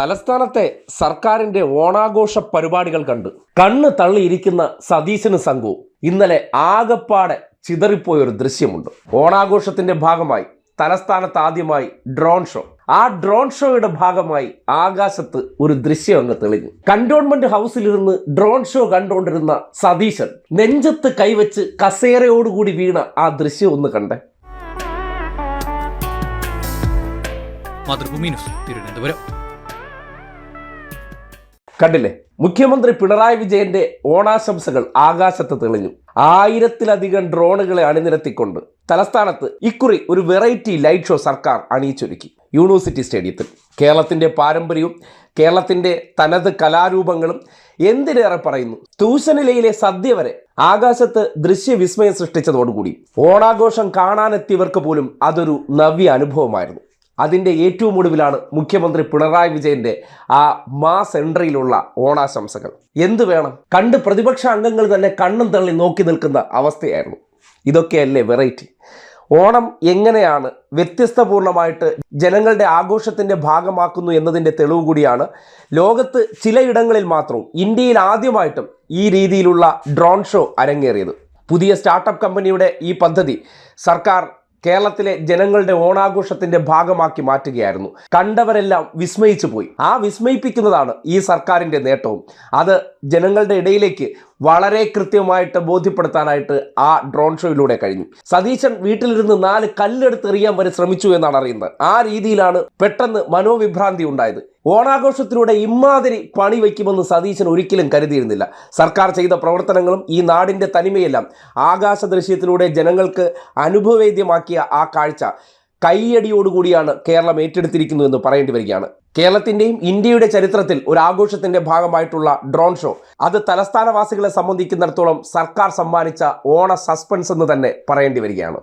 തലസ്ഥാനത്തെ സർക്കാരിന്റെ ഓണാഘോഷ പരിപാടികൾ കണ്ട് കണ്ണ് തള്ളിയിരിക്കുന്ന സതീശന് സംഘവും ഇന്നലെ ആകപ്പാടെ ചിതറിപ്പോയ ഒരു ദൃശ്യമുണ്ട്. ഓണാഘോഷത്തിന്റെ ഭാഗമായി തലസ്ഥാനത്ത് ആദ്യമായി ഡ്രോൺ ഷോ. ആ ഡ്രോൺ ഷോയുടെ ഭാഗമായി ആകാശത്ത് ഒരു ദൃശ്യം അങ്ങ് തെളിഞ്ഞു. കണ്ടോൺമെന്റ് ഹൗസിലിരുന്ന് ഡ്രോൺ ഷോ കണ്ടുകൊണ്ടിരുന്ന സതീശൻ നെഞ്ചത്ത് കൈവച്ച് കസേരയോടുകൂടി വീണ ആ ദൃശ്യം ഒന്ന് കണ്ടേ. മാതൃഭൂമി ന്യൂസ് തിരുവനന്തപുരം. കണ്ടില്ലേ? മുഖ്യമന്ത്രി പിണറായി വിജയന്റെ ഓണാശംസകൾ ആകാശത്ത് തെളിഞ്ഞു. ആയിരത്തിലധികം ഡ്രോണുകളെ അണിനിരത്തിക്കൊണ്ട് തലസ്ഥാനത്ത് ഇക്കുറി ഒരു വെറൈറ്റി ലൈറ്റ് ഷോ സർക്കാർ അണിയിച്ചൊരുക്കി. യൂണിവേഴ്സിറ്റി സ്റ്റേഡിയത്തിൽ. കേരളത്തിന്റെ പാരമ്പര്യവും കേരളത്തിന്റെ തനത് കലാരൂപങ്ങളും എന്തിനേറെ പറയുന്നു? തൂശനിലയിലെ സദ്യ വരെ ആകാശത്ത് ദൃശ്യവിസ്മയം സൃഷ്ടിച്ചതോടുകൂടി ഓണാഘോഷം കാണാനെത്തിയവർക്ക് പോലും അതൊരു നവ്യ അനുഭവമായിരുന്നു. അതിന്റെ ഏറ്റവും ഒടുവിലാണ് മുഖ്യമന്ത്രി പിണറായി വിജയന്റെ ആ മാസ് എൻട്രിയിലുള്ള ഓണാശംസകൾ. എന്ത് വേണം? കണ്ട് പ്രതിപക്ഷ അംഗങ്ങൾ തന്നെ കണ്ണും തള്ളി നോക്കി നിൽക്കുന്ന അവസ്ഥയായിരുന്നു. ഇതൊക്കെയല്ലേ വെറൈറ്റി? ഓണം എങ്ങനെയാണ് വ്യത്യസ്തപൂർണമായിട്ട് ജനങ്ങളുടെ ആഘോഷത്തിന്റെ ഭാഗമാക്കുന്നു എന്നതിന്റെ തെളിവ് കൂടിയാണ്. ലോകത്ത് ചിലയിടങ്ങളിൽ മാത്രവും ഇന്ത്യയിൽ ആദ്യമായിട്ടും ഈ രീതിയിലുള്ള ഡ്രോൺ ഷോ അരങ്ങേറിയത്. പുതിയ സ്റ്റാർട്ടപ്പ് കമ്പനിയുടെ ഈ പദ്ധതി സർക്കാർ കേരളത്തിലെ ജനങ്ങളുടെ ഓണാഘോഷത്തിന്റെ ഭാഗമാക്കി മാറ്റുകയായിരുന്നു. കണ്ടവരെല്ലാം വിസ്മയിച്ചു പോയി ആ വിസ്മയിപ്പിക്കുന്നതാണ് ഈ സർക്കാരിന്റെ നേട്ടവും. അത് ജനങ്ങളുടെ ഇടയിലേക്ക് വളരെ കൃത്യമായിട്ട് ബോധ്യപ്പെടുത്താനായിട്ട് ആ ഡ്രോൺ ഷോയിലൂടെ കഴിഞ്ഞു. സതീശൻ വീട്ടിലിരുന്ന് നാല് കല്ലെടുത്ത് എറിയാൻ വരെ ശ്രമിച്ചു എന്നാണ് അറിയുന്നത്. ആ രീതിയിലാണ് പെട്ടെന്ന് മനോവിഭ്രാന്തി ഉണ്ടായത്. ഓണാഘോഷത്തിലൂടെ ഇമാതിരി പണി വയ്ക്കുമെന്ന് സതീശൻ ഒരിക്കലും കരുതിയിരുന്നില്ല. സർക്കാർ ചെയ്ത പ്രവർത്തനങ്ങളും ഈ നാടിന്റെ തനിമയെല്ലാം ആകാശ ദൃശ്യത്തിലൂടെ ജനങ്ങൾക്ക് അനുഭവവേദ്യമാക്കിയ ആ കാഴ്ച കൈയടിയോടുകൂടിയാണ് കേരളം ഏറ്റെടുത്തിരിക്കുന്നു എന്ന് പറയേണ്ടി വരികയാണ്. കേരളത്തിന്റെയും ഇന്ത്യയുടെ ചരിത്രത്തിൽ ഒരു ആഘോഷത്തിന്റെ ഭാഗമായിട്ടുള്ള ഡ്രോൺ ഷോ അത് തലസ്ഥാനവാസികളെ സംബന്ധിക്കുന്നിടത്തോളം സർക്കാർ സമ്മാനിച്ച ഓണ സസ്പെൻസ് എന്ന് തന്നെ പറയേണ്ടി വരികയാണ്.